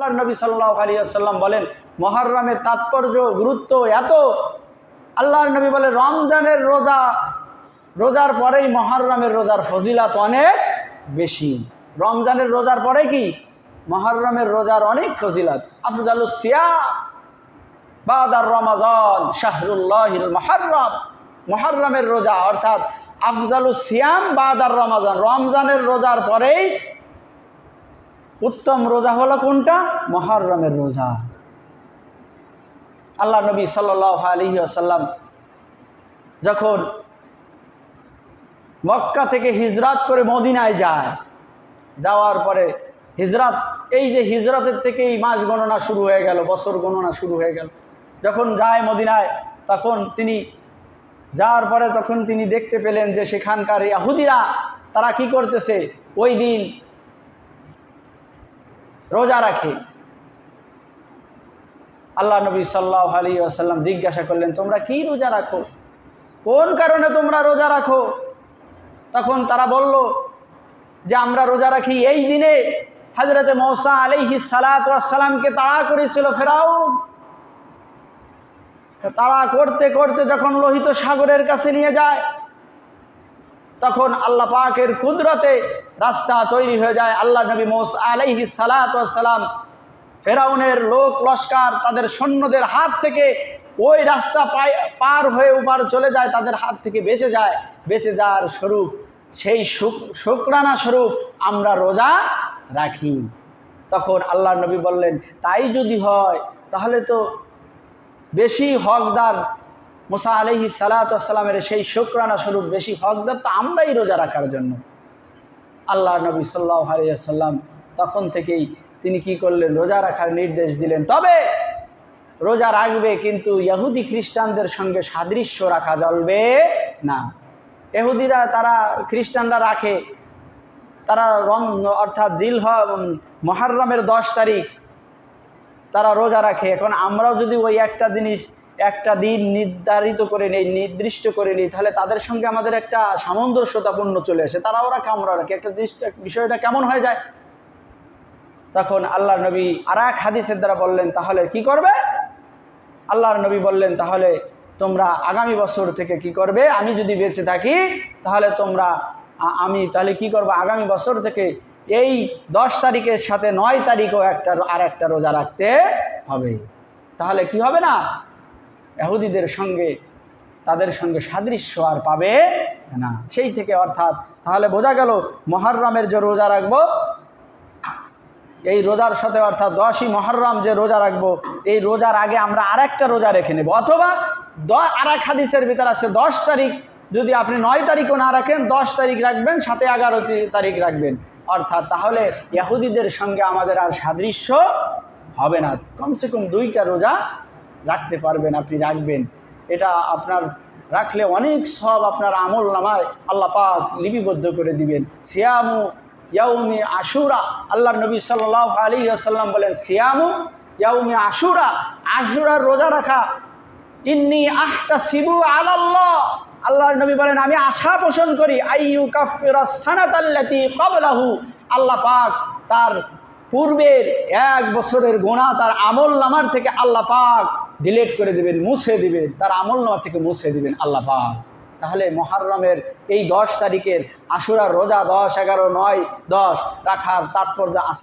আল্লাহ নবী সাল্লাহ আলী আসাল্লাম বলেন, মহরমের তাৎপর্য, গুরুত্ব এত? আল্লাহর নবী বলে, রমজানের রোজা, রোজার পরেই মহরমের রোজার ফজিলাত অনেক বেশি। রমজানের রোজার পরে কি? মহরমের রোজার অনেক ফজিলাত। আফজালু সিয়া বাদার রমাজান, শাহরুল্লাহিল মহরম। মহরমের রোজা অর্থাৎ আফজালু সিয়াম, বাদার রমাজান। রমজানের রোজার পরেই উত্তম রোজা হলো কোনটা? মহরমের রোজা। আল্লাহ নবী সাল্লাহ আলী আসাল্লাম যখন মক্কা থেকে হিজরাত করে মদিনায় যায়, যাওয়ার পরে হিজরাত, এই যে হিজরতের থেকেই মাস গণনা শুরু হয়ে গেল, বছর গণনা শুরু হয়ে গেল। যখন যায় মদিনায়, তখন তিনি, যাওয়ার পরে তখন তিনি দেখতে পেলেন যে সেখানকার ইয়াহুদিরা, তারা কি করতেছে? ওই দিন রোজা রাখে। আল্লাহ নবী সাল্লাহ আলী আসাল্লাম জিজ্ঞাসা করলেন, তোমরা কি রোজা রাখো? কোন কারণে তোমরা রোজা রাখো? তখন তারা বলল, যে আমরা রোজা রাখি এই দিনে হাজরতে মৌসা আলিহি সালাতামকে তাড়া করেছিল ফেরাউন। তাড়া করতে করতে যখন লোহিত সাগরের কাছে নিয়ে যায়, তখন আল্লাহ পাকের কুদরতে রাস্তা তৈরি হয়ে যায় আল্লাহ নবী মোস আলাইহি সালাতাম ফেরাউনের লোক লস্কার তাদের সৈন্যদের হাত থেকে ওই রাস্তা পার হয়ে উপার চলে যায়, তাদের হাত থেকে বেঁচে যায়। বেঁচে যাওয়ার স্বরূপ, সেই শুক্রানা স্বরূপ আমরা রোজা রাখি। তখন আল্লাহ নবী বললেন, তাই যদি হয়, তাহলে তো বেশি হকদার মোসা আলহি সালাতামের সেই শুক্রানা স্বরূপ, বেশি হকদার তো আমরাই রোজা রাখার জন্য। আল্লাহ নবী সাল্লাহ আলিয়াল্লাম তখন থেকেই তিনি কি করলেন? রোজা রাখার নির্দেশ দিলেন। তবে রোজা রাখবে কিন্তু ইহুদি খ্রিস্টানদের সঙ্গে সাদৃশ্য রাখা চলবে না। এহুদিরা তারা, খ্রিস্টানরা রাখে। তারা রম অর্থাৎ জিল মহারমের দশ তারিখ তারা রোজা রাখে। এখন আমরাও যদি ওই একটা জিনিস একটা দিন নির্ধারিত করে নেই, নির্দিষ্ট করে নিই, তাহলে তাদের সঙ্গে আমাদের একটা সামঞ্জস্যতাপূর্ণ চলে আসে। তারা ওরা আমরা রাখি। একটা বিষয়টা কেমন হয়ে যায়? তখন আল্লাহ নবী আর এক হাদিসের দ্বারা বললেন, তাহলে কি করবে? আল্লাহর নবী বললেন, তাহলে তোমরা আগামী বছর থেকে কি করবে? আমি যদি বেঁচে থাকি, তাহলে তোমরা আমি তাহলে কি করব? আগামী বছর থেকে এই দশ তারিখের সাথে নয় তারিখও একটা, আর একটা রোজা রাখতে হবে। তাহলে কি হবে না? এহুদিদের সঙ্গে, তাদের সঙ্গে সাদৃশ্য আর পাবে না। সেই থেকে অর্থাৎ তাহলে বোঝা গেল মহরমের যে রোজা রাখব, এই রোজার সাথে অর্থাৎ দশই মহরম যে রোজা রাখব, এই রোজার আগে আমরা আর একটা রোজা রেখে নেব। অথবা দ আর এক হাদিসের ভিতর আছে, দশ তারিখ, যদি আপনি নয় তারিখও না রাখেন, দশ তারিখ রাখবেন, সাথে এগারো তারিখ রাখবেন। অর্থাৎ তাহলে ইয়াহুদিদের সঙ্গে আমাদের আর সাদৃশ্য হবে না। কমসে কম দুইটা রোজা রাখতে পারবেন, আপনি রাখবেন। এটা আপনার রাখলে অনেক সব আপনার আমল নামায় আল্লাহ পাক লিপিবদ্ধ করে দিবেন। সিয়ামু ইয়াউমি আশুরা আল্লাহ নবী সাল্লাহ আলী আসাল্লাম বলেন, সিয়ামু ইয়াউমি আশুরা আশুরার রোজা রাখা। ইন্নি আহতা শিবু আল্লাহ আল্লাহর নবী বলেন, আমি আশা পোষণ করি কাফিরা সানাতাল্লাতি কবলাহু আল্লাহ পাক তার পূর্বের এক বছরের গোনা তার আমল নামার থেকে আল্লাহ পাক ডিলেট করে দেবেন, মুছে দিবেন, তার আমল নামার থেকে মুছে দিবেন, আল্লাহ পাক। তাহলে মহারমের এই দশ তারিখের আশুরার রোজা দশ, এগারো, নয়, দশ, রাখার তাৎপর্য আছে।